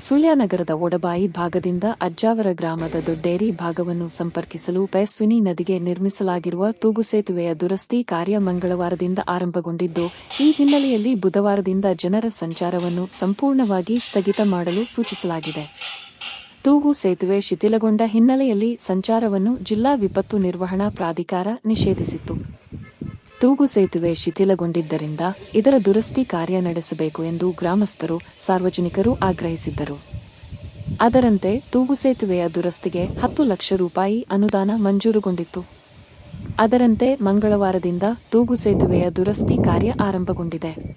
ಸುಳ್ಯ ನಗರದ ಒಡಬಾಯಿ ಭಾಗದಿಂದ ಅಜ್ಜಾವರ ಗ್ರಾಮದ ದೊಡ್ಡೇರಿ ಭಾಗವನ್ನು ಸಂಪರ್ಕಿಸಲು ಪೆಸ್ವಿನಿ ನದಿಗೆ ನಿರ್ಮಿಸಲಾಗಿರುವ ತೂಗು ಸೇತುವೆಯ ದುರಸ್ತಿ ಕಾರ್ಯ ಮಂಗಳವಾರದಿಂದ ಆರಂಭಗೊಂಡಿದ್ದು, ಈ ಹಿನ್ನೆಲೆಯಲ್ಲಿ ಬುಧವಾರದಿಂದ ಜನರ ಸಂಚಾರವನ್ನು ಸಂಪೂರ್ಣವಾಗಿ ಸ್ಥಗಿತ ಮಾಡಲು ಸೂಚಿಸಲಾಗಿದೆ. ತೂಗು ಸೇತುವೆ ಶಿಥಿಲಗೊಂಡ ಹಿನ್ನೆಲೆಯಲ್ಲಿ ಸಂಚಾರವನ್ನು ಜಿಲ್ಲಾ ವಿಪತ್ತು ನಿರ್ವಹಣಾ ಪ್ರಾಧಿಕಾರ ನಿಷೇಧಿಸಿತ್ತು. ತೂಗು ಸೇತುವೆ ಶಿಥಿಲಗೊಂಡಿದ್ದರಿಂದ ಇದರ ದುರಸ್ತಿ ಕಾರ್ಯ ನಡೆಸಬೇಕು ಎಂದು ಗ್ರಾಮಸ್ಥರು, ಸಾರ್ವಜನಿಕರು ಆಗ್ರಹಿಸಿದ್ದರು. ಅದರಂತೆ ತೂಗು ಸೇತುವೆಯ ದುರಸ್ತಿಗೆ ಹತ್ತು ಲಕ್ಷ ರೂಪಾಯಿ ಅನುದಾನ ಮಂಜೂರುಗೊಂಡಿತ್ತು. ಅದರಂತೆ ಮಂಗಳವಾರದಿಂದ ತೂಗು ಸೇತುವೆಯ ದುರಸ್ತಿ ಕಾರ್ಯ ಆರಂಭಗೊಂಡಿದೆ.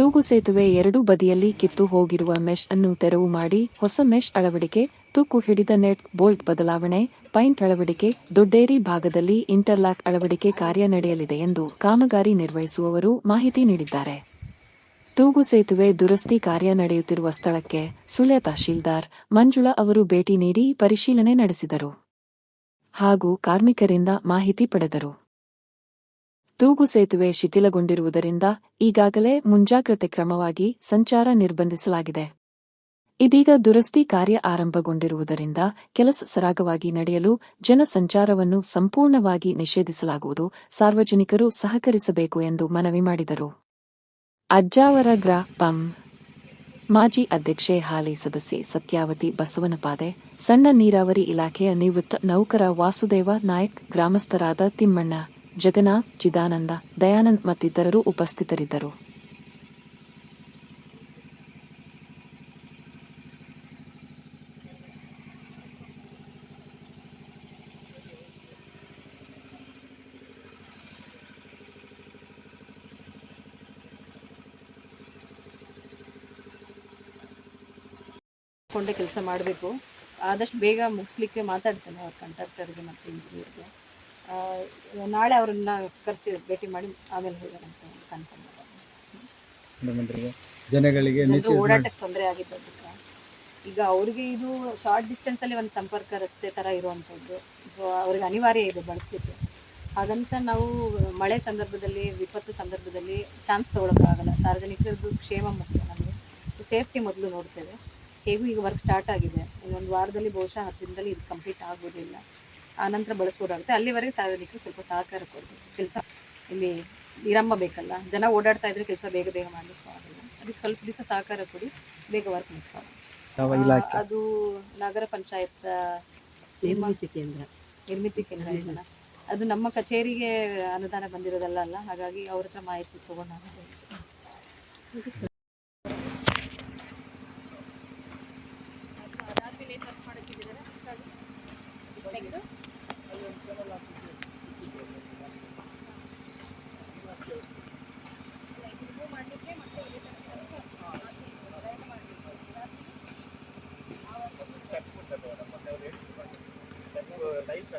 ತೂಗು ಸೇತುವೆ ಎರಡೂ ಬದಿಯಲ್ಲಿ ಕಿತ್ತು ಹೋಗಿರುವ ಮೆಶ್ ಅನ್ನು ತೆರವು ಮಾಡಿ ಹೊಸ ಮೆಶ್ ಅಳವಡಿಕೆ, ತೂಕು ಹಿಡಿದ ನೆಟ್ ಬೋಲ್ಟ್ ಬದಲಾವಣೆ ಪೈಂಟ್ ಅಳವಡಿಕೆ, ದೊಡ್ಡೇರಿ ಭಾಗದಲ್ಲಿ ಇಂಟರ್ಲಾಕ್ ಅಳವಡಿಕೆ ಕಾರ್ಯ ನಡೆಯಲಿದೆ ಎಂದು ಕಾಮಗಾರಿ ನಿರ್ವಹಿಸುವವರು ಮಾಹಿತಿ ನೀಡಿದ್ದಾರೆ. ತೂಗು ಸೇತುವೆ ದುರಸ್ತಿ ಕಾರ್ಯ ನಡೆಯುತ್ತಿರುವ ಸ್ಥಳಕ್ಕೆ ಸುಳ್ಯ ತಹಶೀಲ್ದಾರ್ ಮಂಜುಳಾ ಅವರು ಭೇಟಿ ನೀಡಿ ಪರಿಶೀಲನೆ ನಡೆಸಿದರು ಹಾಗೂ ಕಾರ್ಮಿಕರಿಂದ ಮಾಹಿತಿ ಪಡೆದರು. ತೂಗು ಸೇತುವೆ ಶಿಥಿಲಗೊಂಡಿರುವುದರಿಂದ ಈಗಾಗಲೇ ಮುಂಜಾಗ್ರತೆ ಕ್ರಮವಾಗಿ ಸಂಚಾರ ನಿರ್ಬಂಧಿಸಲಾಗಿದೆ. ಇದೀಗ ದುರಸ್ತಿ ಕಾರ್ಯ ಆರಂಭಗೊಂಡಿರುವುದರಿಂದ ಕೆಲಸ ಸರಾಗವಾಗಿ ನಡೆಯಲು ಜನ ಸಂಚಾರವನ್ನು ಸಂಪೂರ್ಣವಾಗಿ ನಿಷೇಧಿಸಲಾಗುವುದು, ಸಾರ್ವಜನಿಕರು ಸಹಕರಿಸಬೇಕು ಎಂದು ಮನವಿ ಮಾಡಿದರು. ಅಜ್ಜಾವರ ಗ್ರಾಪಂ ಮಾಜಿ ಅಧ್ಯಕ್ಷೆ ಹಾಲಿ ಸದಸ್ಯೆ ಸತ್ಯಾವತಿ ಬಸವನಪಾದೆ, ಸಣ್ಣ ನೀರಾವರಿ ಇಲಾಖೆಯ ನಿವೃತ್ತ ನೌಕರ ವಾಸುದೇವ ನಾಯಕ್, ಗ್ರಾಮಸ್ಥರಾದ ತಿಮ್ಮಣ್ಣ. ಜಗನ್ನಾಥ್, ಚಿದಾನಂದ, ದಯಾನಂದ್ ಮತ್ತಿತರರು ಉಪಸ್ಥಿತರಿದ್ದರು. ಕೊಂಡೆ ಕೆಲಸ ಮಾಡಬೇಕು. ಆದಷ್ಟು ಬೇಗ ಮುಗಿಸ್ಲಿಕ್ಕೆ ಮಾತಾಡ್ತೇನೆ ಅವ್ರ ಕಂಟ್ರಾಕ್ಟರ್ಗೆ ಮತ್ತು ಇಂಜಿನಿಯರ್ಗೆ ನಾಳೆ ಅವರನ್ನ ಕರೆಸಿ ಭೇಟಿ ಮಾಡಿ ಆಮೇಲೆ ಹೋಗೋಣ ಅಂತ ಕನ್ಫರ್ಮ್ ಮುಖ್ಯಮಂತ್ರಿಗೆ. ಜನಗಳಿಗೆ ಓಡಾಟಕ್ಕೆ ತೊಂದರೆ ಆಗಿದ್ದು ಈಗ ಅವ್ರಿಗೆ ಇದು ಶಾರ್ಟ್ ಡಿಸ್ಟೆನ್ಸಲ್ಲಿ ಒಂದು ಸಂಪರ್ಕ ರಸ್ತೆ ಥರ ಇರುವಂಥದ್ದು. ಅವ್ರಿಗೆ ಅನಿವಾರ್ಯ ಇದೆ ಬಳಸಲಿಕ್ಕೆ. ಹಾಗಂತ ನಾವು ಮಳೆ ಸಂದರ್ಭದಲ್ಲಿ ವಿಪತ್ತು ಸಂದರ್ಭದಲ್ಲಿ ಚಾನ್ಸ್ ತೊಗೊಳಕ್ಕಾಗಲ್ಲ. ಸಾರ್ವಜನಿಕರದ್ದು ಕ್ಷೇಮ ಮುಖ್ಯ ನಮಗೆ. ಸೇಫ್ಟಿ ಮೊದಲು ನೋಡ್ತೇವೆ. ಹೇಗೂ ಈಗ ವರ್ಕ್ ಸ್ಟಾರ್ಟ್ ಆಗಿದೆ. ಇನ್ನೊಂದು ವಾರದಲ್ಲಿ ಬಹುಶಃ ಹತ್ತು ದಿನದಲ್ಲಿ ಇದು ಕಂಪ್ಲೀಟ್ ಆಗೋದಿಲ್ಲ. ಆನಂತರ ಬಳಸ್ಬೋದಾಗುತ್ತೆ. ಅಲ್ಲಿವರೆಗೆ ಸಾರ್ವಜನಿಕರು ಸ್ವಲ್ಪ ಸಹಕಾರ ಕೊಡಬೇಕು ಕೆಲಸ ಇಲ್ಲಿ ವಿರಂಭ ಬೇಕಲ್ಲ. ಜನ ಓಡಾಡ್ತಾ ಇದ್ರೆ ಕೆಲಸ ಬೇಗ ಬೇಗ ಮಾಡಲಿಕ್ಕೆ ಆಗಲ್ಲ. ಅದಕ್ಕೆ ಸ್ವಲ್ಪ ದಿವಸ ಸಹಕಾರ ಕೊಡಿ ಬೇಗ ವರ್ಕ್ ಮುಗಿಸ. ಅದು ನಗರ ಪಂಚಾಯತ್ ನಿರ್ಮಿತಿ ಕೇಂದ್ರ. ನಿರ್ಮಿತಿ ಕೇಂದ್ರ ಇದೆಯಲ್ಲ. ಅದು ನಮ್ಮ ಕಚೇರಿಗೆ ಅನುದಾನ ಬಂದಿರೋದಲ್ಲ ಅಲ್ಲ? ಹಾಗಾಗಿ ಅವ್ರ ಹತ್ರ ಮಾಹಿತಿ ತಗೊಂಡು ಲೈಫ್